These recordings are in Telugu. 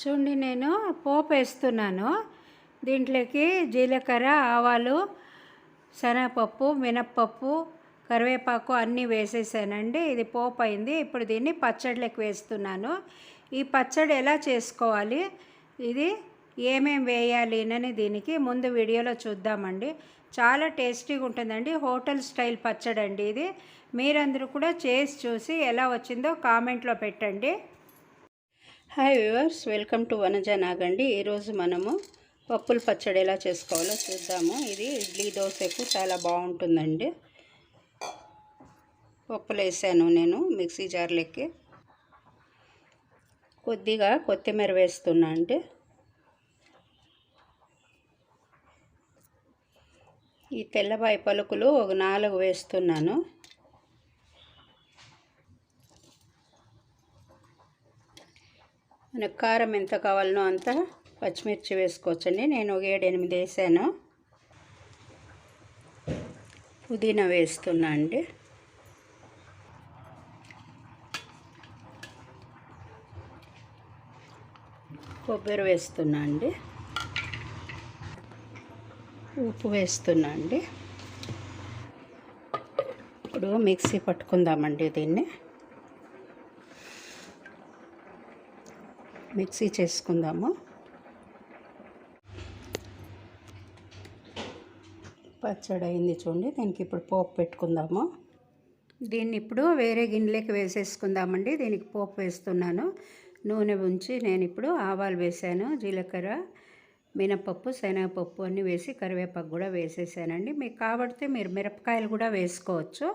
చూడండి నేను పోపు వేస్తున్నాను. దీంట్లోకి జీలకర్ర ఆవాలు శనగపప్పు మినప్పప్పు కరివేపాకు అన్నీ వేసేసానండి. ఇది పోపు అయింది. ఇప్పుడు దీన్ని పచ్చడిలోకి వేస్తున్నాను. ఈ పచ్చడి ఎలా చేసుకోవాలి? ఇది ఏమేం వేయాలి అని దీనికి ముందు వీడియోలో చూద్దామండి. చాలా టేస్టీగా ఉంటుందండి. హోటల్ స్టైల్ పచ్చడి అండి ఇది. మీరందరూ కూడా చేసి చూసి ఎలా వచ్చిందో కామెంట్లో పెట్టండి. Hi viewers welcome to Vanaja నాగండి. ఈరోజు మనము పప్పుల పచ్చడి ఎలా చేసుకోవాలో చూద్దాము. ఇది ఇడ్లీ దోశకు చాలా బాగుంటుందండి. పప్పులు వేసాను నేను మిక్సీ జార్లకి. కొద్దిగా కొత్తిమీర వేస్తున్నా అండి. ఈ తెల్లబాయి పలుకులు ఒక నాలుగు వేస్తున్నాను. మనకు కారం ఎంత కావాలనో అంత పచ్చిమిర్చి వేసుకోవచ్చండి. నేను ఒక ఏడు ఎనిమిది వేసాను. పుదీనా వేస్తున్నా అండి. కొబ్బరి వేస్తున్నా అండి. ఉప్పు వేస్తున్నా అండి. ఇప్పుడు మిక్సీ పట్టుకుందామండి దీన్ని. మిక్సీ చేసుకుందాము. పచ్చడి అయింది చూడండి దీనికి ఇప్పుడు పోపు పెట్టుకుందాము. దీన్ని ఇప్పుడు వేరే గిన్నెలోకి వేసేసుకుందామండి దీనికి పోపు వేస్తున్నాను. నూనె ఉంచి నేను ఇప్పుడు ఆవాలు వేసాను జీలకర్ర మినపప్పు శనగపప్పు అన్నీ వేసి కరివేపాకు కూడా వేసేసానండి. మీకు కాబట్టి మీరు మిరపకాయలు కూడా వేసుకోవచ్చు.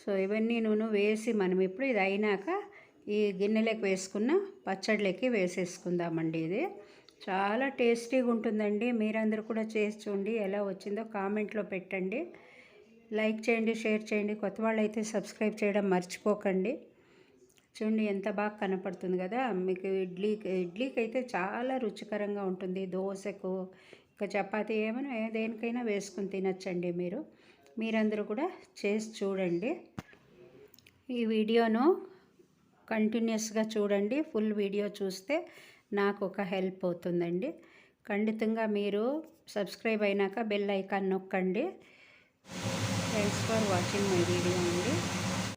సో ఇవన్నీ నూనె వేసి మనం ఇప్పుడు ఇది అయినాక ఈ గిన్నెలోకి వేసుకున్న పచ్చడిలోకి వేసేసుకుందామండి ఇది. చాలా టేస్టీగా ఉంటుందండి. మీరందరూ కూడా చేసి చూడండి ఎలా వచ్చిందో కామెంట్లో పెట్టండి. లైక్ చేయండి షేర్ చేయండి. కొత్త వాళ్ళు అయితే సబ్స్క్రైబ్ చేయడం మర్చిపోకండి. చూడండి ఎంత బాగా కనపడుతుంది కదా. మీకు ఇడ్లీ ఇడ్లీకి అయితే చాలా రుచికరంగా ఉంటుంది. దోశకు ఇంకా చపాతి ఏమైనా దేనికైనా వేసుకుని తినచ్చండి మీరు. మీరందరూ కూడా చేసి చూడండి. ఈ వీడియోను కంటిన్యూస్గా చూడండి ఫుల్ వీడియో చూస్తే నాకు ఒక హెల్ప్ అవుతుందండి. ఖండితంగా మీరు సబ్స్క్రైబ్ అయినాక బెల్ ఐకాన్ నొక్కండి. Thanks for watching my video అండి.